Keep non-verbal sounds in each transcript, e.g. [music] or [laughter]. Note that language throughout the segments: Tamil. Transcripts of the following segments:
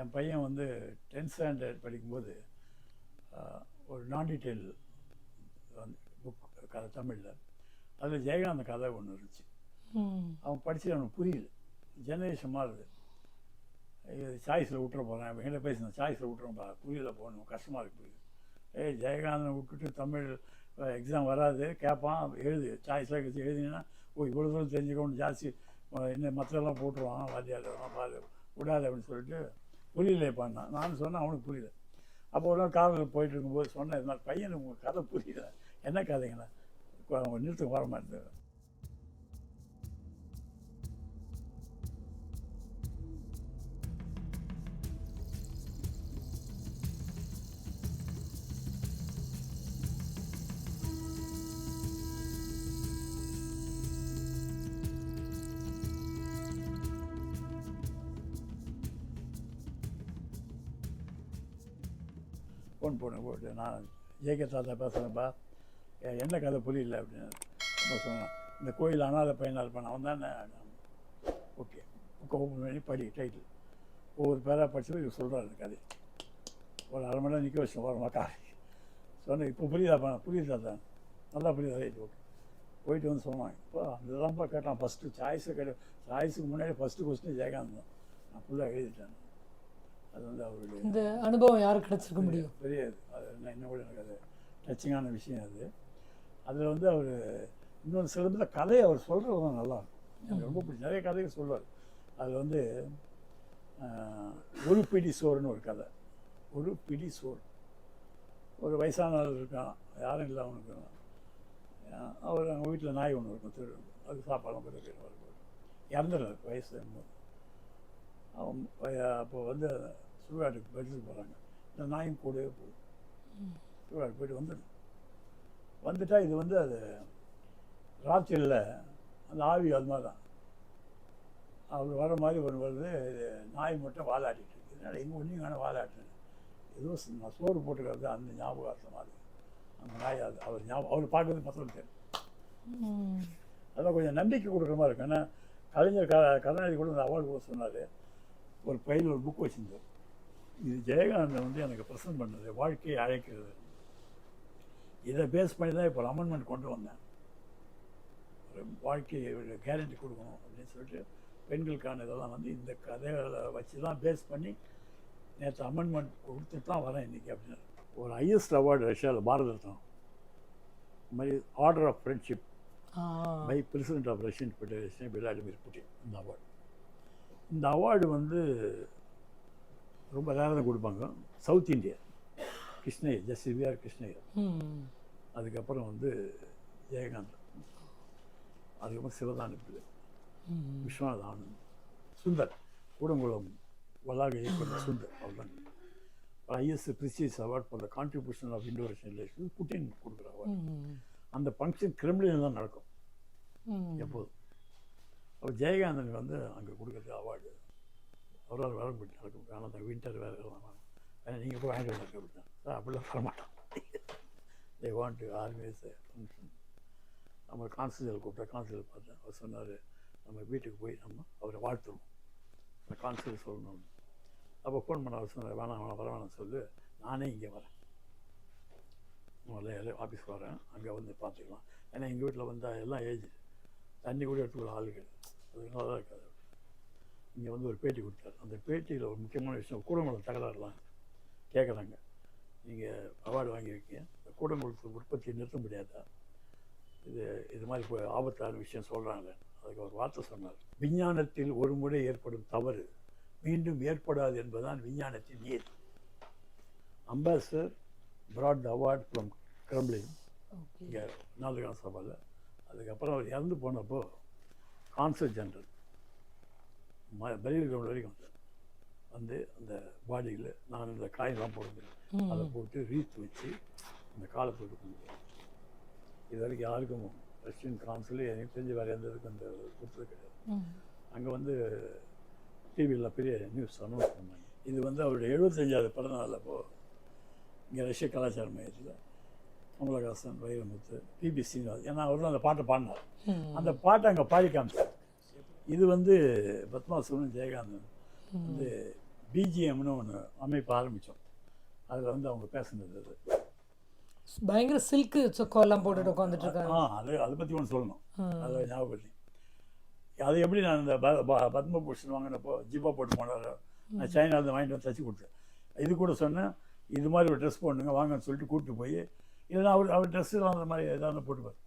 என் பையன் வந்து டென்த் ஸ்டாண்டர்ட் படிக்கும்போது ஒரு நான் டீட்டெயில் புக் கதை தமிழில். அதில் ஜெயகாந்த் கதை ஒன்று இருந்துச்சு. அவன் படிச்சு அவனுக்கு புரியல. ஜெனரேஷன் மாறுது. இது சாய்ஸில் விட்டுற போகிறேன் என்கிட்ட பேசினேன் சாய்ஸில் விட்டுறோம்ப்பா புரியல போகணும். கஷ்டமாக இருக்கு புரியுது ஏய் ஜெயகாந்தனை விட்டுட்டு தமிழ் எக்ஸாம் வராது கேட்பான் எழுது. சாய்ஸில் வச்சு எழுதினா ஓ இவ்வளோ தூரம் தெரிஞ்சுக்கணும் ஜாஸ்தி இன்னும் மற்றெல்லாம் போட்டுருவான் வாத்தியார் பாரு விடாது அப்படின்னு சொல்லிட்டு புரியலையப்பா நான். சொன்னேன் அவனுக்கு புரியல. அப்போ ஒரு நாள் காரில் போயிட்டு இருக்கும்போது சொன்னேன் என்ன பையனுக்கு உங்கள் கதை புரியல. என்ன கதைங்கண்ணா நிறுத்த வர மாட்டேன். ஃபோன் போன போட்டு நான் ஜேகே தாத்தா பேசுகிறேன்ப்பா என்ன கதை புரியல அப்படின்னு ரொம்ப சொன்னான் இந்த கோயில் அனாதை பையனாக இருப்பான் அவன் தானே? ஓகே. புக்கை ஓப்பன் பண்ணி படி டைட்டில் ஒவ்வொரு பேராக படிச்சு இவர் சொல்கிறாரு இந்த கதை ஒரு அரை மணி நேரம் நிற்க வச்சு ஒரு மக்கா சொன்னேன் இப்போ புரியுதாப்பா புரியுதா தான்? நல்லா புரியுதா? Right okay. போயிட்டு வந்து சொன்னான் இப்போ அதுதான்ப்பா கேட்டான் ஃபஸ்ட்டு சாய்ஸை கேட்டு சாய்ஸுக்கு முன்னாடி ஃபஸ்ட்டு கொஸ்டின் ஜெயகாந்த் தான். நான் ஃபுல்லாக எழுதிட்டேன். அது வந்து அவருடைய இந்த அனுபவம் யாருக்கு கிடைச்சிருக்க முடியும்? பெரிய. அது. என்ன கூட எனக்கு அது டச்சிங்கான விஷயம் அது. அதில் வந்து அவர் இன்னொன்று சில கதையை அவர் சொல்கிறது தான் நல்லா எனக்கு ரொம்ப பிடிச்சி நிறைய கதைகள் சொல்லுவார் அதில் வந்து ஒரு பிடி சோறுன்னு ஒரு கதை. ஒரு பிடி சோறு. ஒரு வயசானவர் இருக்கான். யாரும் இல்லை அவனுக்கு. அவர் அவங்க வீட்டில் நாய் ஒன்று இருக்கும். திரு அது சாப்பாடு கொடுத்து இறந்துடுறாரு. வயசு அப்போ வந்து சுடுகாட்டுக்கு பதிலுக்கு போகிறாங்க இந்த நாயும் கூடவே போகுது சுடுகாடு போயிட்டு வந்துடும் வந்துட்டா இது வந்து அது ராத்திரியில் அந்த ஆவி அது மாதிரி தான். அவர் வர மாதிரி ஒரு வருது நாய் மட்டும் வாலாட்டிட்டு இருக்கு. இதனால் எங்கே ஒன்றும் வேணால் வாலாட்டுன்னு ஏதோ நான் சோறு போட்டுக்கிறது அந்த ஞாபகார்த்தம் மாதிரி. அந்த நாய் அது அவர் ஞாபகம் அவர் பார்க்கறது மற்றவங்க தெரியும். அதெல்லாம் கொஞ்சம் நம்பிக்கை கொடுக்குற மாதிரி இருக்கும். ஏன்னா கலைஞர் க கருணாநிதி கூட இந்த அவார்டு போக சொன்னார். ஒரு பையில் ஒரு புக் வச்சிருந்தார் இது ஜெயகாந்தன் வந்து எனக்கு ப்ரெசன்ட் பண்ணது வாழ்க்கையை அழைக்கிறது. இதை பேஸ் பண்ணி தான் இப்போ ஒரு அமெண்ட்மெண்ட் கொண்டு வந்தேன். ஒரு வாழ்க்கையை கேரண்டி கொடுக்கணும் அப்படின்னு சொல்லிட்டு பெண்களுக்கான இதெல்லாம் வந்து இந்த கதைகளை வச்சு தான் பேஸ் பண்ணி நேற்று அமெண்ட்மெண்ட் கொடுத்துட்டு தான் வரேன் இன்றைக்கி அப்படின்னு. ஒரு ஹையஸ்ட் அவார்டு ரஷ்யாவில் பாரத ரத்னம் இந்த மாதிரி order of friendship by president of Russian federation Vladimir Putin இந்த அவார்டு இந்த அவார்டு வந்து ரொம்ப தான் கொடுப்பாங்க. South India Krishna Iyer just VR Krishna Iyer ம். அதுக்கப்புறம் வந்து ஜெயகாந்த். அதுக்கப்புறம் சிவதானி பிள்ளை. விஸ்வநாத் ஆனந்த் சுந்தர். கூடங்குளம் வளாக இயக்குனர் சுந்தர் அவர்தான். Is precious award for the contribution of Indo Russian relation Putin கொடுக்குற அவார்டு. அந்த ஃபங்க்ஷன் கிரெம்லினில் தான் நடக்கும். எப்போதும். அப்போ ஜெயகாந்தனுக்கு வந்து அங்கே கொடுக்குறது அவார்டு. அவரால் வர முடியும். நடக்கும் ஆனால் அந்த வின்டர் வேறு ஏன்னா நீங்கள் போய் வாங்கிட்டு நடக்க அப்படின்னா சார் அப்படிலாம் வரமாட்டோம் they want to organise function நம்ம கான்சிலர் கூப்பிட்டா கான்சிலர் பார்த்தேன் அவர் சொன்னார் நம்ம வீட்டுக்கு போய் நம்ம அவரை வாழ்த்துவோம் அந்த கான்ஸ்டபிள் சொல்லணும். அப்போ ஃபோன் பண்ண அவர் சொன்னார் வேணாம் வேணாம் வர வேணாம் சொல்லு நானே இங்கே வரேன். முதல்ல ஆஃபீஸ் வரேன் அங்கே வந்து பார்த்துக்கலாம். ஏன்னா எங்கள் வீட்டில் வந்தால் எல்லாம் ஏஜ். தண்ணி கூட எடுத்துக்கிற ஆளுகள். அது நல்லா தான் இருக்காது இங்கே வந்து ஒரு பேட்டி கொடுத்தாரு. அந்த பேட்டியில் ஒரு முக்கியமான விஷயம் கூடங்குளம் தகராறுலாம் கேட்குறாங்க நீங்கள் அவார்டு வாங்கியிருக்கீங்க. இந்த கூடங்குளத்து உற்பத்தியை நிறுத்த முடியாதா? இது இது மாதிரி இப்போ ஆபத்தான விஷயம் சொல்கிறாங்க அதுக்கு ஒரு வார்த்தை சொன்னார். விஞ்ஞானத்தில் ஒரு முறை ஏற்படும் தவறு மீண்டும் ஏற்படாது என்பதுதான் விஞ்ஞானத்தின் நீர் ambassador the award from Kremlin இங்கே நாலுகான சபாவில் அதுக்கப்புறம் அவர் இறந்து போனப்போ கான்சல் ஜெனரல் ம பெரியல் கிரவுண்ட் வரைக்கும் வந்தார் வந்து அந்த பாடியில் நான் இந்த காயெல்லாம் போடுறேன் அதை போட்டு ரீத் வச்சு அந்த காலை போட்டு கும்பிடுவேன் இது வரைக்கும் யாருக்கும் ரஷ்யன் கான்சுல் எனக்கு தெரிஞ்ச வேறு எந்த இதுக்கும் அந்த கொடுத்தது கிடையாது. அங்கே வந்து டிவியில் பெரிய நியூஸ் அனௌன்ஸ் பண்ணாங்க. இது வந்து அவருடைய எழுபத்தஞ்சாவது பிறந்தநாள் அப்போது இங்கே ரஷ்ய கலாச்சார மையத்தில் கமலஹாசன் வைரமுத்து பிபி சீனிவாஸ் ஏன்னா அவர் தான் அந்த பாட்டை பாடினார். அந்த பாட்டை அங்கே பாடி காமிச்சார். இது வந்து பத்மாசுவனும் ஜெயகாந்தன் வந்து பிஜிஎம்னு ஒன்று அமைப்பு ஆரம்பித்தோம் அதில் வந்து அவங்க பேசுனது அது. பயங்கர சில்க்கு சொக்கோலாம் போட்டுட்டு உட்காந்துட்டு இருக்காங்க ஆ அது அதை பற்றி ஒன்று சொல்லணும். அதை ஞாபகப்படுத்தி அது எப்படி நான் இந்த பத்மபூஷன் வாங்கினப்போ ஜிப்பா போட்டு போனார் நான் சைனாவில் வாங்கிட்டு வந்து தச்சு கொடுத்தேன். இது கூட சொன்னேன் இது மாதிரி ஒரு ட்ரெஸ் போடணுங்க வாங்கன்னு சொல்லிட்டு கூப்பிட்டு போய் இல்லைன்னா அவர் அவர் ட்ரெஸ்ஸு அந்த மாதிரி ஏதாவது போட்டுப்பார்.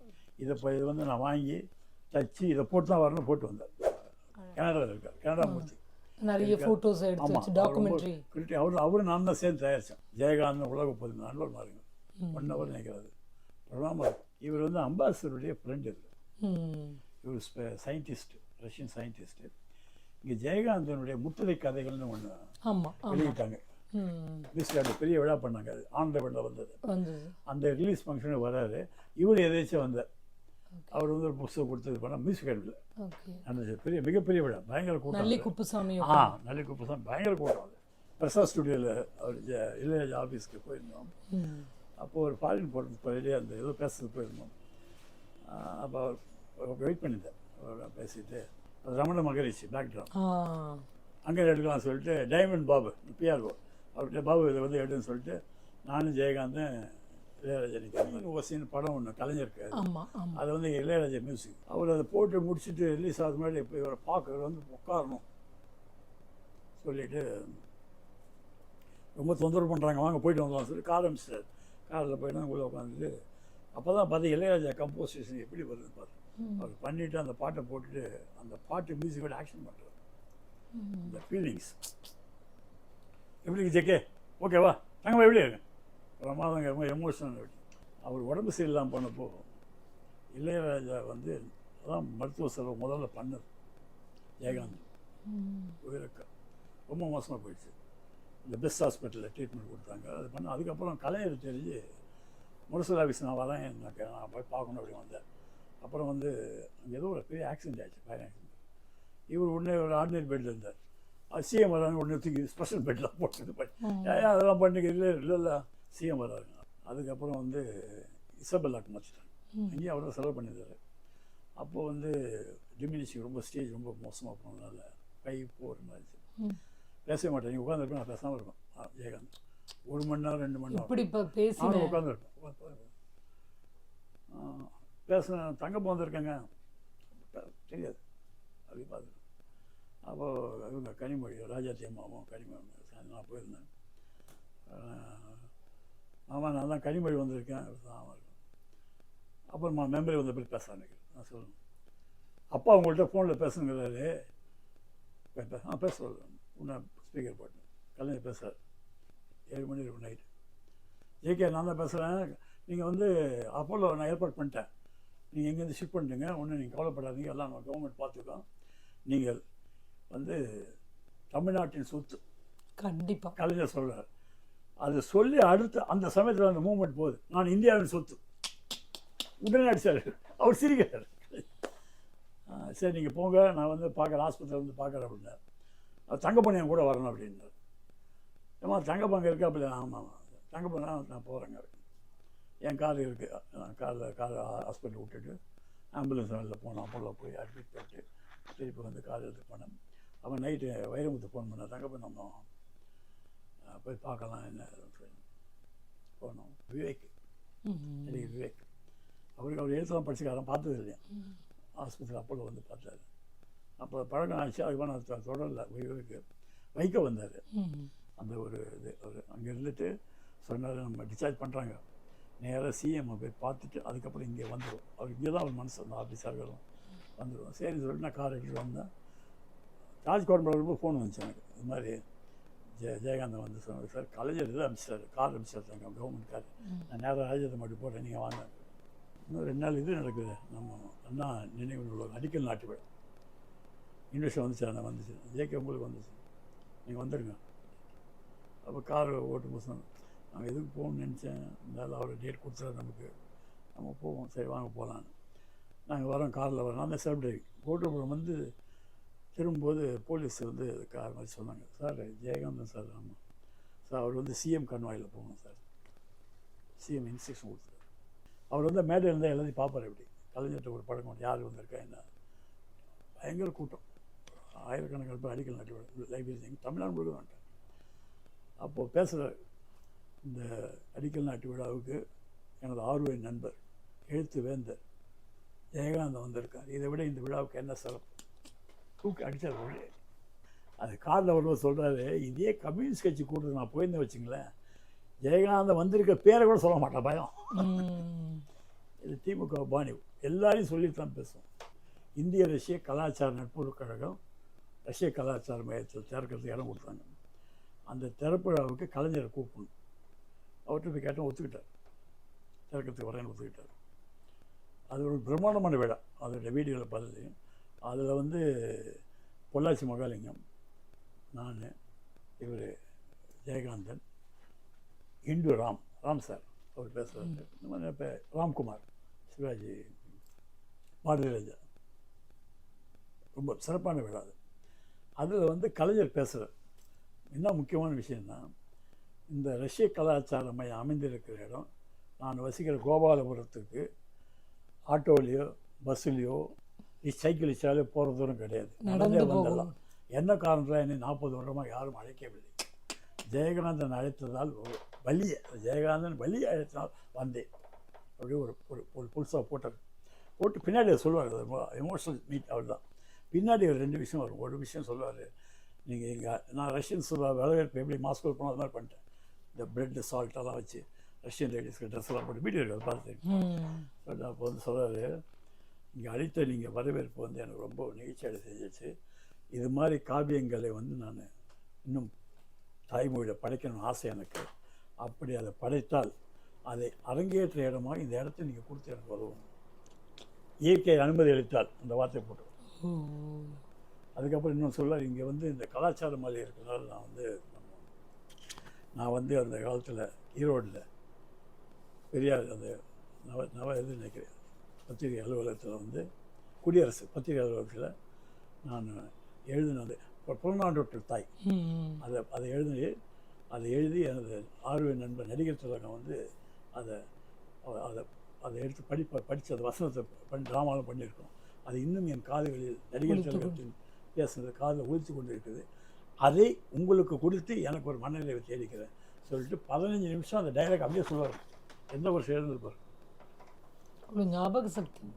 இதை இப்போ இது வந்து நான் வாங்கி தச்சு இதை போட்டு தான் வரணும் போட்டு வந்தேன் கனடாவில் இருக்கார். கனடா மூர்த்தி. நிறைய ஃபோட்டோஸ் எடுத்து வச்சு டாக்குமெண்ட்ரி அவர் அவரும் நான் தான் சேர்ந்து தயாரித்தேன் ஜெயகாந்த் உலக பொது நண்பர் மாறுங்க ஒன் ஹவர் நினைக்கிறாரு பிரமாமா இவர் வந்து அம்பாசிடருடைய ஃப்ரெண்டு இவர். சயின்டிஸ்ட் ரஷ்யன் சயின்டிஸ்ட்டு இங்கே ஜெயகாந்தனுடைய முத்திரை கதைகள்னு ஒன்று வெளியிட்டாங்க. மிஸ்லாண்டு பெரிய விழா பண்ணாங்க. அது ஆண்டவனில் வந்தது. வந்தது. அந்த ரிலீஸ் ஃபங்க்ஷனுக்கு வராரு. இவர் எதாச்சும் வந்தார். அவர் வந்து ஒரு புஸ்தகம் கொடுத்தது பண்ணால் மியூசிக் ஓகே. அந்த பெரிய மிகப்பெரிய விழா. பயங்கர கூட்டம் நல்லி. குப்புசாமி ஆ நல்ல குப்பசாமி. பயங்கர கூட்டம் அது. பிரசாத் ஸ்டுடியோவில் அவர் இளையராஜா ஆஃபீஸ்க்கு போயிருந்தோம். ம். அப்போ ஒரு ஃபாரின் போகிறது போயிட்டே அந்த ஏதோ பேசுறது போயிருந்தோம். அப்போ அவர் வெயிட் பண்ணியிருந்தேன் அவர் பேசிட்டு. ரமண மகரிஷி ஆ. அங்கே எடுக்கலாம் சொல்லிட்டு டைமண்ட் பாபு பிஆர்ஓ அவர்கிட்ட பாபு இதை வந்து எடுன்னு சொல்லிட்டு நானும் ஜெயகாந்தன் இளையராஜா நிற்கிறேன் ஓசின்னு படம் ஒன்று கலைஞருக்கு அது வந்து இளையராஜா மியூசிக் அவர் அதை போட்டு முடிச்சுட்டு ரிலீஸ் ஆகுது முன்னாடி இப்போ இவரை பார்க்க வந்து உட்காரணும். சொல்லிட்டு ரொம்ப தொந்தரவு பண்ணுறாங்க வாங்க போயிட்டு வந்தோம் சொல்லி கார் அமிச்சிட்டார் காரில் போயிட்டு உள்ளே உட்காந்துட்டு அப்போ தான் பார்த்து இளையராஜா கம்போசிஷன் எப்படி வருது பார்த்து. அவர் பண்ணிவிட்டு அந்த பாட்டை போட்டுட்டு அந்த பாட்டு மியூசிக்கோட ஆக்ஷன் பண்ணுறாரு. இந்த ஃபீலிங்ஸ் எப்படி இருக்கு ஜெக்கே ஓகேவா தங்கம்மா எப்படி இருக்கு? பிரமாதங்க ரொம்ப எமோஷனல் அவர் உடம்பு சரியில்லாமல் போனப்போ இளையராஜா வந்து அதான் மருத்துவ செலவு முதல்ல பண்ணது. ஜெயகாந்த். உயிரக்கா. ரொம்ப மோசமாக போயிடுச்சு. இந்த பெஸ்ட் ஹாஸ்பிட்டலில் ட்ரீட்மெண்ட் கொடுத்தாங்க. அது பண்ண அதுக்கப்புறம் கலைஞர் தெரிஞ்சு முரசல் ஆஃபீஸ் நான் வரேன் எனக்கு நான் போய் பார்க்கணும் அப்படி வந்தேன். அப்புறம் வந்து அங்கே ஏதோ ஒரு பெரிய ஆக்சிடென்ட் ஆயிடுச்சு பயணம் ஆக்சிடென்ட் இவர் உடனே ஒரு ஆர்டினரி பெட்டில் இருந்தார். சிஎம் வராங்க உடனே தூக்கி ஸ்பெஷல் பெட்டில் போட்டு பண்ணி. ஏன் அதெல்லாம் பண்ணிக்க இல்லை இல்லை இல்லை. சிஎம் வராங்க அதுக்கப்புறம் வந்து இசபெல்லாக்கு மாற்றிட்டாங்க ம். அங்கேயும் அவர் தான் செலவு பண்ணியிருந்தாரு. அப்போ வந்து டிமினிஷிங் ரொம்ப ஸ்டேஜ் ரொம்ப மோசமாக போனதுனால கை போகிற மாதிரி. பேசவே மாட்டேன். நீங்கள் உட்காந்துருப்பேன் நான் பேசாமல் இருப்பேன். ஜெயகாந்த் ஒரு மணி நேரம் ரெண்டு மணி நேரம். நானும் பேசினேன் உட்காந்துருப்பேன் பேசுனேன் தங்கப்போ வந்திருக்கேங்க. பே- தெரியாது. அப்படி பார்த்துருக்கேன் அப்போது இவங்க கனிமொழி ராஜாத்தி அம்மாவும் கனிமொழி நான் போயிருந்தேன் ஆமாம் நான் தான் கனிமொழி வந்திருக்கேன் ஆமாம் இருக்கும் அப்புறம் நான் மெமரி வந்த பிறகு பேசுகிறேன் நான் சொல்லணும் அப்பா உங்கள்கிட்ட ஃபோனில் பேசுங்கிறாரு பே- பே- ஆ பேச உன்னை ஸ்பீக்கர் போட்டு கலைஞர் பேசுகிறார் ஏழு மணி இருக்கும் நைட்டு ஜேகே நான் தான் பேசுகிறேன் நீங்கள் வந்து அப்போலோ நான் ஏற்பாடு பண்ணிட்டேன் நீங்கள் எங்கேருந்து ஷிஃப்ட் பண்ணிட்டுங்க ஒன்றும் நீங்கள் கவலைப்படாதீங்க எல்லாம் நம்ம கவர்மெண்ட் பார்த்துக்கோம் நீங்கள் வந்து தமிழ்நாட்டின் சொத்து. கண்டிப்பா. கலைஞர் சொல்கிறார் அது சொல்லி அடுத்த அந்த சமயத்தில் அந்த மூமெண்ட் போகுது. நான் இந்தியாவின் சொத்து. உடனே அடிச்சார். அவர் சிரிக்கிறார். சரி நீங்கள் போங்க. நான் வந்து பார்க்குறேன். ஆஸ்பத்திரியில் வந்து பார்க்குறேன் அப்படின்னார். தங்கப்பண்ணி கூட வரணும் அப்படின்னார். ஏமா தங்கப்பங்க இருக்கு அப்படி ஆமாம் தங்கப்பண்ணா நான் போகிறேங்க என் கார் இருக்குது நான் காரில் கார் ஹாஸ்பிட்டல் விட்டுட்டு ஆம்புலன்ஸ் வெளில போனோம் அப்போல்லோ போய் அட்மிட் பண்ணிட்டு திருப்பி வந்து கார் எடுத்து போனேன். அவன் நைட்டு வைரமுத்து ஃபோன் பண்ண தங்கப்பன் நம்ம போய் பார்க்கலாம் என்ன போனோம். விவேக். நடிகர் விவேக். அவருக்கு அவர் எழுத்தெல்லாம் படிச்சுக்காரன் பார்த்தது இல்லையா? ஆஸ்பத்திரி அப்போலோ வந்து பார்த்தாரு. அப்போ பழக்கம் ஆச்சு அதுக்கு நான் தொடரல விவேக்கு. வைக்க வந்தார். அந்த ஒரு இது அவர் அங்கே இருந்துட்டு சொன்னார் நம்ம டிஸ்சார்ஜ் பண்ணுறாங்க நேராக சிஎம் போய் பார்த்துட்டு அதுக்கப்புறம் இங்கே வந்துடும் அவர் இங்கே தான் அவர் மனசு அந்த ஆஃபீஸர்களும் வந்துடும் சரின்னு சொல்லிட்டு நான் கார் எடுத்துகிட்டு வந்தேன். ராஜ்கோட் ஃபோன் வந்துச்சு எனக்கு. இது மாதிரி ஜெய ஜெயகாந்தன் வந்து சொன்னாங்க சார் கலைஞர் இது அனுப்பிச்சார் கார் அனுப்பிச்சாருங்க கவர்மெண்ட் கார் நான் நேராக ராஜத்தை மட்டும் போட்டேன் நீங்கள் வாங்க. இன்னும் ரெண்டு நாள் இது நடக்குது. நம்ம அண்ணா நினைவு நூலகம் அடிக்கல் நாட்டு விட இன்வெஸ்ட் வந்துச்சு நான் வந்துச்சு. ஜேகே உங்களுக்கு வந்துச்சு. நீங்கள் வந்துடுங்க அப்போ கார் ஓட்டு போது நாங்கள் எதுக்கு போகணும்னு நினச்சேன். இருந்தாலும் அவர் டேட் கொடுத்துரு நமக்கு. நம்ம போவோம். சரி வாங்க போகலான்னு நாங்கள் வரோம் காரில் வரோம். நான் தான் செல்ஃப் டிரைவிங் கோட்டபுரம் வந்து திரும்பும்போது போலீஸ் வந்து கார் மாதிரி சொன்னாங்க. சார் ஜெயகாந்தன் சார் ஆமாம் சார் அவர் வந்து சிஎம் கன்வாயில் போகணும் சார். சிஎம் இன்ஸ்ட்ரக்ஷன் கொடுத்தார் அவர் வந்து மேடையில் இருந்தால் எல்லாத்தையும் பார்ப்பார் எப்படி? கலைஞர்கிட்ட ஒரு பழக்கம் யார் வந்திருக்கா என்ன? பயங்கர கூட்டம். ஆயிரக்கணக்கான பேர் அடிக்கல் நாட்டு லைப்ரரி தமிழ்நாடு முழுக்க வந்துட்டேன் அப்போது பேசுகிற இந்த அடிக்கல் நாட்டு விழாவுக்கு எனது ஆர்வ நண்பர் எழுத்து வேந்தர் ஜெயகாந்தன் வந்திருக்கார். இதை விட இந்த விழாவுக்கு என்ன சிறப்பு? தூக்கி அடித்தார் உள்ளே அது காரில் வரும்போது சொல்கிறாரு இதே கம்யூனிஸ்ட் கட்சி கூட்டத்துக்கு நான் போயிருந்தேன் வச்சுங்களேன் ஜெயகாந்தன் வந்திருக்க பேரை கூட சொல்ல மாட்டேன் பயம். இது திமுக பாணி எல்லாரையும் சொல்லிட்டு தான் பேசும் இந்திய ரஷ்ய கலாச்சார நட்புறவு கழகம் ரஷ்ய கலாச்சார மையத்தில் திறக்கிறதுக்கு இடம் கொடுத்தாங்க. அந்த திறப்புழாவுக்கு கலைஞரை கூப்பிடணும். அவர்கிட்ட போய் கேட்டோம் ஒத்துக்கிட்டார். திறக்கிறதுக்கு வரேன்னு ஒத்துக்கிட்டார். அது ஒரு பிரம்மாண்டமான விழா. அதோட வீடியோவில் பார்த்து அதில் வந்து பொள்ளாச்சி மகாலிங்கம் நான் இவர் ஜெயகாந்தன் இந்து ராம் ராம் சார் அவர் பேசுகிறாரு இந்த மாதிரி இப்போ ராம்குமார் சிவாஜி பாரதி ராஜா ரொம்ப சிறப்பான விழா அது. அதில் வந்து கலைஞர் பேசுகிறார் என்ன முக்கியமான விஷயம்னா இந்த ரஷ்ய கலாச்சார மையம் அமைந்திருக்கிற இடம் நான் வசிக்கிற கோபாலபுரத்துக்கு ஆட்டோலேயோ பஸ்ஸுலேயோ சைக்கிள் இச்சாலே போகிற தூரம் கிடையாது. நடந்தே வந்துடலாம். என்ன காரணத்தில் என்னை நாற்பது வருடமாக யாரும் அழைக்கவில்லை. ஜெயகாந்தன் அழைத்ததால் ஒரு வலிய ஜெயகாந்தன் வலிய அழைத்ததால் வந்தேன். அப்படியே ஒரு ஒரு ஒரு புதுசாக போட்டார் போட்டு பின்னாடி சொல்லுவார் எமோஷனல் மீட் அவர் தான் பின்னாடி ஒரு ரெண்டு விஷயம் வரும். ஒரு விஷயம் சொல்லுவார் நீங்கள் இங்கே நான் ரஷ்யன் வரவேற்பு எப்படி மாஸ்கோ போனோம் அது மாதிரி பண்ணிட்டேன். இந்த பிரெட் சால்ட் எல்லாம் வச்சு ரஷ்யன் லேடிஸ்க்கு ட்ரெஸ் எல்லாம் போட்டு வீடியோ பார்த்து அப்போ வந்து சொல்கிறாரு இங்கே அளித்த நீங்கள் வரவேற்பு வந்து எனக்கு ரொம்ப நெகிழ்ச்சியாக செஞ்சிச்சு இது மாதிரி காவியங்களை வந்து நான் இன்னும் தாய்மொழியில் படைக்கணும்னு ஆசை எனக்கு. அப்படி அதை படைத்தால் அதை அரங்கேற்ற இடமா இந்த இடத்த நீங்கள் கொடுத்து எனக்கு உதவும். இயற்கை அனுமதி அளித்தால் அந்த வார்த்தை போட்டு அதுக்கப்புறம் இன்னும் சொல்ல இங்கே வந்து இந்த கலாச்சார மாதிரி இருக்கிறனால நான் வந்து நான் வந்து அந்த காலத்தில் ஈரோடில் பெரியார் அந்த நவ நவ இது நினைக்கிறேன். பத்திரிகை அலுவலகத்தில் வந்து குடியரசு பத்திரிகை அலுவலகத்தில் நான் எழுதினது. புறநானூற்று தாய். அதை அதை எழுதி அதை எழுதி எனது ஆர்வ நண்பர் நடிகர் திலகம் வந்து அதை அதை அதை எடுத்து படிப்ப படித்து அந்த வசனத்தை பண்ணி ட்ராமாவில் பண்ணியிருக்கோம். அது இன்னும் என் காதுகளில் நடிகர் திலகத்தின் பேசுனது காதில் ஒழித்து கொண்டு இருக்குது அதை உங்களுக்கு கொடுத்து எனக்கு ஒரு மனநிலையை தேடிக்கிறேன். சொல்லிட்டு பதினஞ்சு நிமிஷம் அந்த டைலாக் அப்படியே சொல்லுவார் எந்த ஒரு சேர்ந்துருப்பார் அவ்வளோ ஞாபக சக்தி.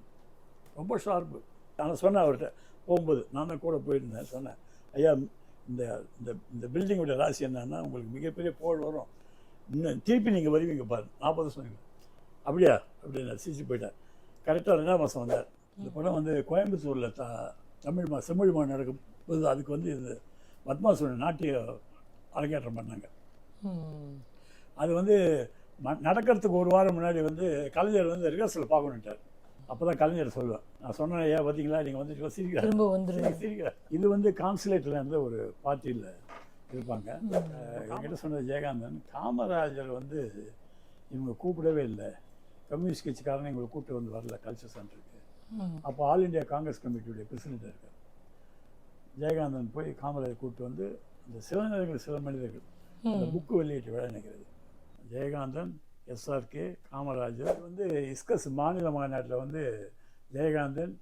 ரொம்ப ஷார்ப்பு நான் சொன்னேன் அவர்கிட்ட போகும்போது நான் தான் கூட போயிருந்தேன். சொன்னேன் ஐயா இந்த இந்த இந்த பில்டிங்கோட ராசி என்னன்னா உங்களுக்கு மிகப்பெரிய புகழ் வரும். இன்னும் திருப்பி நீங்கள் வருவீங்க பாரு. நாற்பது சொன்னீங்க அப்படியா? அப்படின்னு சிரிச்சு போயிட்டார் கரெக்டாக ரெண்டாம் மாதம் வந்தார். இந்த படம் வந்து கோயம்புத்தூரில் த தமிழ் மா செம்மொழி மா நடக்கும் போது அதுக்கு வந்து இது பத்மாசுவர நாட்டிய அரங்கேற்றம் பண்ணாங்க. அது வந்து நடக்கிறதுக்கு ஒரு வாரம் முன்னாடி வந்து கலைஞர் வந்து ரிஹர்சல் பார்க்கணுன்ட்டார் அப்போ தான் கலைஞர் சொல்லுவேன் நான் சொன்னேன் ஐயா பார்த்தீங்களா நீங்கள் வந்து சிரிக்கிறார் திரும்ப வந்துருங்க. இது வந்து கான்சுலேட்டில் இருந்து ஒரு பார்ட்டியில் இருப்பாங்க. என்கிட்ட சொன்னது ஜெயகாந்தன் காமராஜர் வந்து இவங்க கூப்பிடவே இல்லை. கம்யூனிஸ்ட் கட்சிக்காரங்க இவங்களை கூப்பிட்டு வந்து வரல கல்ச்சர் சென்டருக்கு. அப்போ ஆல் இந்தியா காங்கிரஸ் கமிட்டியுடைய பிரசிடென்ட் இருக்கார். ஜெயகாந்தன் போய் காமராஜர் கூப்பிட்டு வந்து அந்த சில நேரங்கள் சில மனிதர்கள் அந்த புக்கு வெளியீட்டு விழா நினைக்கிறது. ஜெயகாந்தன் எஸ்ஆர்கே காமராஜர் வந்து இஸ்கஸ் மாநில மாநாட்டில் வந்து ஜெயகாந்தன்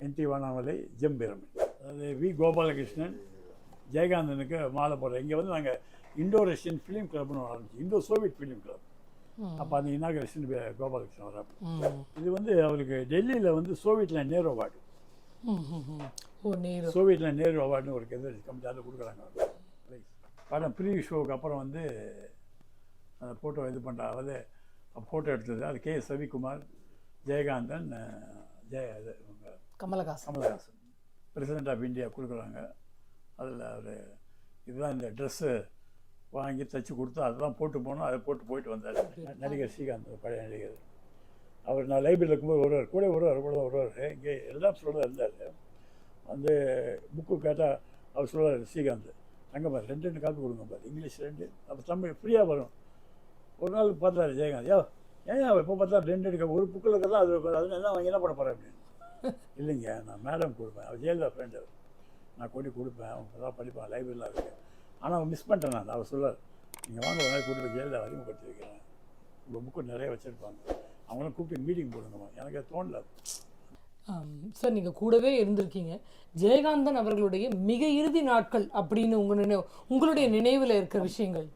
என். டி. வண்ணாமலை ஜெம் பிரமன் அதாவது வி. கோபாலகிருஷ்ணன் ஜெயகாந்தனுக்கு மாலை போடுறோம் இங்கே வந்து நாங்கள் இண்டோ ரஷ்யன் ஃபிலிம் கிளப்னு ஆரம்பிச்சு இண்டோ சோவியட் ஃபிலிம் கிளப். அப்போ அந்த இனாகரேஷன் கோபாலகிருஷ்ணன் ம். இது வந்து அவருக்கு டெல்லியில் வந்து சோவியட்ல நேரு அவார்டு. ஓ நேரு. அவார்டுன்னு ஒரு கெது கமிட்டி அதில் கொடுக்குறாங்க. படம் ப்ரீ ஷோவுக்கு அப்புறம் வந்து அந்த ஃபோட்டோ இது பண்ணுற அதாவது ஃபோட்டோ எடுத்தது அது கே எஸ் ரவிக்குமார் ஜெயகாந்தன் ஜெய இது Kamal Haasan. Kamal Haasan. President of India கொடுக்குறாங்க. அதில் அவர் இதுதான் இந்த ட்ரெஸ்ஸு வாங்கி தச்சு கொடுத்து அதுதான் போட்டு போனோம் அதை போட்டு போயிட்டு வந்தார். நடிகர் ஸ்ரீகாந்த் பழைய நடிகர். அவர் நான் லைப்ரரியில் இருக்கும்போது வருவார் கூட வருவார் கூட வருவார் இங்கே எல்லா சொல்ல இருந்தார். வந்து புக்கு கேட்டால் அவர் சொல்லுவார் ஸ்ரீகாந்த் அங்கே பாரு ரெண்டு ரெண்டு காப்பி கொடுங்க பாரு. இங்கிலீஷ் ரெண்டு அப்போ தமிழ் ஃப்ரீயாக வரும். ஒரு நாள் பார்த்தாரு ஜெயகாந்த் யோ ஏன் இப்போ பார்த்தா ரெண்டு எடுக்க ஒரு புக்கில் இருக்கிறதா? அது அது என்ன வாங்கி என்ன பண்ண போகிறேன் அப்படின்னு. [laughs] இல்லைங்க நான் மேடம் கொடுப்பேன். அவர் ஜெயலலிதா ஃப்ரெண்டு நான் கொண்டு கொடுப்பேன். அவங்க தான் படிப்பான் லைப்ரரியில் இருக்கு ஆனால் அவன் மிஸ் பண்ணிட்டேன் நான். அவர் சொல்லார் நீங்கள் வாங்க ஒரு நாள் போய் ஜெயலலிதா அறிமுகப்படுத்தி வைக்கிறேன் உங்கள் புக்கு நிறைய வச்சுருப்பாங்க. அவங்களும் கூப்பிட்டு மீட்டிங் போடுங்கம்மா எனக்கு அது தோணல. சார் நீங்க கூடவே இருந்திருக்கீங்க. ஜெயகாந்தன் அவர்களுடைய மிக இறுதி நாட்கள் அப்படின்னு உங்க நினைவு உங்களுடைய நினைவுல இருக்கிற விஷயங்கள்.